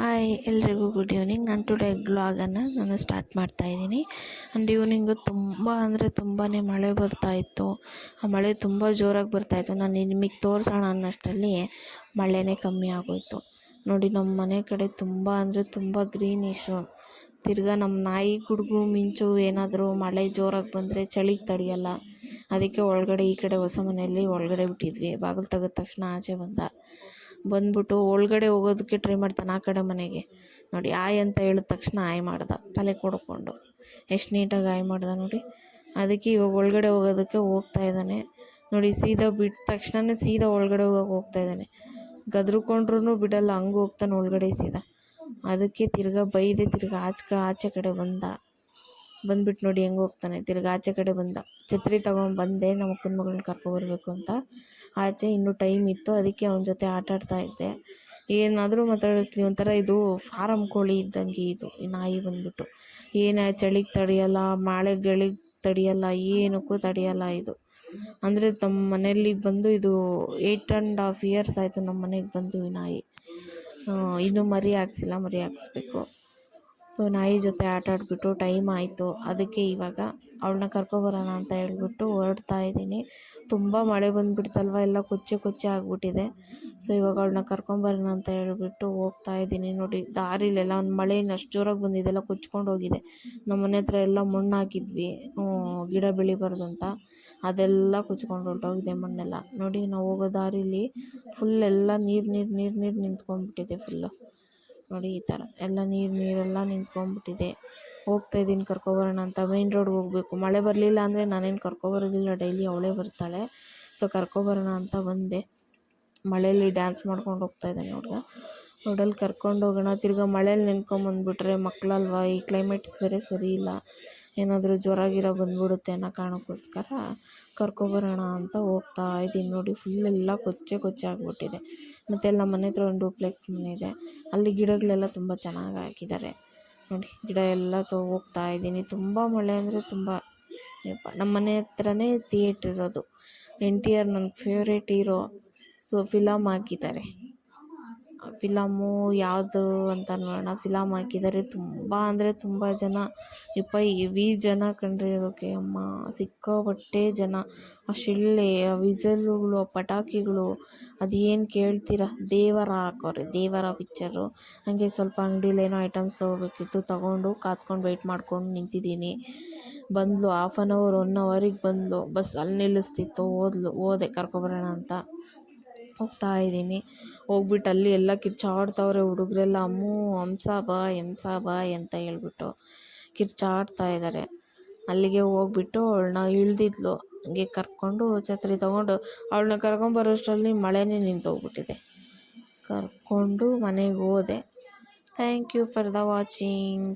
Hi ಎಲ್ರಿಗೂ good evening ನಾನು today ಬ್ಲಾಗನ್ನು ನಾನು ಸ್ಟಾರ್ಟ್ ಮಾಡ್ತಾ ಇದ್ದೀನಿ. ಆ್ಯಂಡ್ ಈವ್ನಿಂಗು ತುಂಬ ಅಂದರೆ ತುಂಬಾ ಮಳೆ ಬರ್ತಾ ಇತ್ತು. ಆ ಮಳೆ ತುಂಬ ಜೋರಾಗಿ ಬರ್ತಾಯಿತ್ತು ನಾನು ನಿಮಗೆ ತೋರಿಸೋಣ ಅನ್ನೋಷ್ಟರಲ್ಲಿ ಮಳೆನೇ ಕಮ್ಮಿ ಆಗೋಯಿತು. ನೋಡಿ ನಮ್ಮ ಮನೆ ಕಡೆ ತುಂಬ ಅಂದರೆ ತುಂಬ ಗ್ರೀನಿಶು ತಿರ್ಗಾ ನಮ್ಮ ನಾಯಿ ಗುಡುಗು ಮಿಂಚು ಏನಾದರೂ ಮಳೆ ಜೋರಾಗಿ ಬಂದರೆ ಚಳಿಗೆ ತಡೆಯಲ್ಲ. ಅದಕ್ಕೆ ಒಳಗಡೆ ಈ ಕಡೆ ಹೊಸ ಮನೆಯಲ್ಲಿ ಒಳಗಡೆ ಬಿಟ್ಟಿದ್ವಿ. ಬಾಗಿಲು ತೆಗೆದ ತಕ್ಷಣ ಆಚೆ ಬಂದ. ಬಂದ್ಬಿಟ್ಟು ಒಳಗಡೆ ಹೋಗೋದಕ್ಕೆ ಟ್ರೈ ಮಾಡ್ತಾನೆ ಆ ಕಡೆ ಮನೆಗೆ. ನೋಡಿ, ಆಯ್ ಅಂತ ಹೇಳಿದ ತಕ್ಷಣ ಆಯ್ ಮಾಡ್ದ, ತಲೆ ಕೊಡ್ಕೊಂಡು. ಎಷ್ಟು ನೀಟಾಗಿ ಆಯ್ ಮಾಡ್ದ ನೋಡಿ. ಅದಕ್ಕೆ ಇವಾಗ ಒಳಗಡೆ ಹೋಗೋದಕ್ಕೆ ಹೋಗ್ತಾ ಇದ್ದಾನೆ. ನೋಡಿ, ಸೀದಾ ಬಿಟ್ಟ ತಕ್ಷಣನೇ ಸೀದಾ ಒಳಗಡೆ ಹೋಗೋಕೆ ಹೋಗ್ತಾ ಇದ್ದಾನೆ. ಗದ್ರುಕೊಂಡ್ರೂ ಬಿಡಲ್ಲ, ಹಂಗೆ ಹೋಗ್ತಾನೆ ಒಳಗಡೆ ಸೀದಾ. ಅದಕ್ಕೆ ತಿರ್ಗಾ ಬೈದೆ ತಿರ್ಗಾ ಆಚೆ ಆಚೆ ಕಡೆ ಬಂದ. ಬಂದ್ಬಿಟ್ಟು ನೋಡಿ ಹೆಂಗೆ ಹೋಗ್ತಾನೆ. ತಿರ್ಗಿ ಆಚೆ ಕಡೆ ಬಂದ. ಛತ್ರಿ ತಗೊಂಡು ಬಂದೆ, ನಮ್ಮ ಅಕ್ಕನ ಮಗಳನ್ನ ಕರ್ಕೊಬರ್ಬೇಕು ಅಂತ. ಆಚೆ ಇನ್ನೂ ಟೈಮ್ ಇತ್ತು, ಅದಕ್ಕೆ ಅವನ ಜೊತೆ ಆಟ ಆಡ್ತಾ ಇದ್ದೆ. ಏನಾದರೂ ಮಾತಾಡಿಸ್ಲಿ, ಒಂಥರ ಇದು ಫಾರಮ್ ಕೋಳಿ ಇದ್ದಂಗೆ ಇದು, ಈ ನಾಯಿ ಬಂದ್ಬಿಟ್ಟು. ಏನೇ ಚಳಿಗೆ ತಡೆಯಲ್ಲ, ಮಳೆಗಳಿಗೆ ತಡೆಯಲ್ಲ, ಏನಕ್ಕೂ ತಡೆಯಲ್ಲ ಇದು. ಅಂದರೆ ತಮ್ಮ ಮನೆಯಲ್ಲಿ ಬಂದು ಇದು ಏಯ್ಟ್ ಆ್ಯಂಡ್ ಹಾಫ್ ಇಯರ್ಸ್ ಆಯಿತು ನಮ್ಮ ಮನೆಗೆ ಬಂದು ಈ ನಾಯಿ. ಇನ್ನೂ ಮರಿ ಹಾಕ್ಸಿಲ್ಲ, ಮರಿ ಹಾಕ್ಸ್ಬೇಕು. ಸೊ ನಾಯಿ ಜೊತೆ ಆಟ ಆಡಿಬಿಟ್ಟು ಟೈಮ್ ಆಯಿತು. ಅದಕ್ಕೆ ಇವಾಗ ಅವಳನ್ನ ಕರ್ಕೊಬರೋಣ ಅಂತ ಹೇಳ್ಬಿಟ್ಟು ಹೊರಡ್ತಾ ಇದ್ದೀನಿ. ತುಂಬ ಮಳೆ ಬಂದುಬಿಡ್ತಲ್ವ? ಎಲ್ಲ ಕೊಚ್ಚೆ ಕೊಚ್ಚೆ ಆಗಿಬಿಟ್ಟಿದೆ. ಸೊ ಇವಾಗ ಅವಳನ್ನ ಕರ್ಕೊಂಬರೋಣ ಅಂತ ಹೇಳ್ಬಿಟ್ಟು ಹೋಗ್ತಾ ಇದ್ದೀನಿ. ನೋಡಿ, ದಾರಿಲೆಲ್ಲ ಒಂದು ಮಳೆ ಅಷ್ಟು ಜೋರಾಗಿ ಬಂದಿದೆ. ಎಲ್ಲ ಕೊಚ್ಕೊಂಡು ಹೋಗಿದೆ. ನಮ್ಮ ಮನೆ ಹತ್ರ ಎಲ್ಲ ಮಣ್ಣು ಹಾಕಿದ್ವಿ. ಗಿಡ ಬೆಳಿಬಾರ್ದು ಅಂತ. ಅದೆಲ್ಲ ಕೊಚ್ಕೊಂಡು ಹೊರ್ಟೋಗಿದೆ ಮಣ್ಣೆಲ್ಲ. ನೋಡಿ, ನಾವು ಹೋಗೋ ದಾರಿಲಿ ಫುಲ್ ಎಲ್ಲ ನೀರು ನೀರು ನೀರು ನೀರು ನಿಂತ್ಕೊಂಡ್ಬಿಟ್ಟಿದೆ ಫುಲ್ಲು ನೋಡಿ ಈ ಥರ. ಎಲ್ಲ ನೀರು, ನೀರೆಲ್ಲ ನಿಂತ್ಕೊಂಡ್ಬಿಟ್ಟಿದೆ. ಹೋಗ್ತಾ ಇದ್ದೀನಿ ಕರ್ಕೊಬರೋಣ ಅಂತ. ಮೇಯ್ನ್ ರೋಡ್ಗೆ ಹೋಗಬೇಕು. ಮಳೆ ಬರಲಿಲ್ಲ ಅಂದರೆ ನಾನೇನು ಕರ್ಕೊಬರೋದಿಲ್ಲ. ಡೈಲಿ ಅವಳೇ ಬರ್ತಾಳೆ. ಸೊ ಕರ್ಕೊಬರೋಣ ಅಂತ ಬಂದೆ. ಮಳೆಯಲ್ಲಿ ಡ್ಯಾನ್ಸ್ ಮಾಡ್ಕೊಂಡು ಹೋಗ್ತಾ ಇದ್ದಾನೆ ಹುಡುಗ. ರೋಡಲ್ಲಿ ಕರ್ಕೊಂಡು ಹೋಗೋಣ. ತಿರ್ಗಾ ಮಳೇಲಿ ನೆನ್ಕೊಂಬಂದ್ಬಿಟ್ರೆ ಮಕ್ಕಳಲ್ವ ಈ ಕ್ಲೈಮೇಟ್ಸ್ ಬೇರೆ ಸರಿ ಇಲ್ಲ. ಏನಾದರೂ ಜ್ವರ ಗಿರ ಬಂದುಬಿಡುತ್ತೆ ಅನ್ನೋ ಕಾರಣಕ್ಕೋಸ್ಕರ ಕರ್ಕೊಬರೋಣ ಅಂತ ಹೋಗ್ತಾ ಇದ್ದೀನಿ ನೋಡಿ ಫುಲ್ ಎಲ್ಲ ಕೊಚ್ಚೆ ಕೊಚ್ಚೆ ಆಗಿಬಿಟ್ಟಿದೆ. ಮತ್ತು ನಮ್ಮ ಮನೆ ಹತ್ರ ಒಂದು ಡೂಪ್ಲೆಕ್ಸ್ ಮನೆ ಇದೆ. ಅಲ್ಲಿ ಗಿಡಗಳೆಲ್ಲ ತುಂಬ ಚೆನ್ನಾಗಿ ಹಾಕಿದ್ದಾರೆ. ನೋಡಿ, ಗಿಡ ಎಲ್ಲ ತೊ ಹೋಗ್ತಾ ಇದ್ದೀನಿ. ತುಂಬ ಮಳೆ ಅಂದರೆ ತುಂಬ ನಮ್ಮ ಮನೆ ಹತ್ರನೇ ಥಿಯೇಟ್ರ್ ಇರೋದು. ಎನ್ ಟಿ ಆರ್ ನನ್ನ ಫೇವ್ರೇಟ್ ಹೀರೋ ಸೊ ಫಿಲಮ್ ಹಾಕಿದ್ದಾರೆ. ಫಿಲಮ್ಮು ಯಾವುದು ಅಂತ ನೋಡೋಣ. ಫಿಲಮ್ ಹಾಕಿದ್ದಾರೆ ತುಂಬ, ಅಂದರೆ ತುಂಬ ಜನ. ಯಪ್ಪ ಹೆವಿ ಜನ ಕಣ್ರಿ ಅದಕ್ಕೆ ಅಮ್ಮ, ಸಿಕ್ಕಾಪಟ್ಟೆ ಜನ. ಆ ಶಿಳ್ಳೆ, ಆ ವಿಸಲುಗಳು, ಆ ಪಟಾಕಿಗಳು, ಅದೇನು ಕೇಳ್ತೀರ? ದೇವರ ಹಾಕವ್ರೆ ದೇವರ ಪಿಕ್ಚರು ಹಾಗೆ ಸ್ವಲ್ಪ ಅಂಗಡೀಲಿ ಏನೋ ಐಟಮ್ಸ್ ತೊಗೋಬೇಕಿತ್ತು, ತೊಗೊಂಡು ಕಾತ್ಕೊಂಡು ವೆಯ್ಟ್ ಮಾಡ್ಕೊಂಡು ನಿಂತಿದ್ದೀನಿ. ಬಂದಳು ಹಾಫ್ ಆನ್ ಅವರ್ ಒನ್ ಅವರಿಗೆ ಬಂದಳು ಬಸ್ ಅಲ್ಲಿ ನಿಲ್ಲಿಸ್ತಿತ್ತು ಹೋದ್ಲು ಹೋದೆ ಕರ್ಕೊಬರೋಣ ಅಂತ. ಹೋಗ್ತಾ ಇದ್ದೀನಿ. ಹೋಗ್ಬಿಟ್ಟು ಅಲ್ಲಿ ಎಲ್ಲ ಕಿರ್ಚಾಡ್ತವ್ರೆ ಹುಡುಗರೆಲ್ಲ, ಅಮ್ಮು ಹಂಸ ಬಾ ಹಂಸ ಬಾ ಅಂತ ಹೇಳ್ಬಿಟ್ಟು ಕಿರ್ಚಾಡ್ತಾ ಇದ್ದಾರೆ ಅಲ್ಲಿಗೆ ಹೋಗ್ಬಿಟ್ಟು ಅವಳನ್ನ ಇಳ್ದಿದ್ಲು. ಹಂಗೆ ಕರ್ಕೊಂಡು ಛತ್ರಿ ತೊಗೊಂಡು ಅವಳನ್ನ ಕರ್ಕೊಂಬರೋಷ್ಟರಲ್ಲಿ ಮಳೆನೇ ನಿಂತೋಗ್ಬಿಟ್ಟಿದೆ. ಕರ್ಕೊಂಡು ಮನೆಗೆ ಹೋದೆ. Thank you for the watching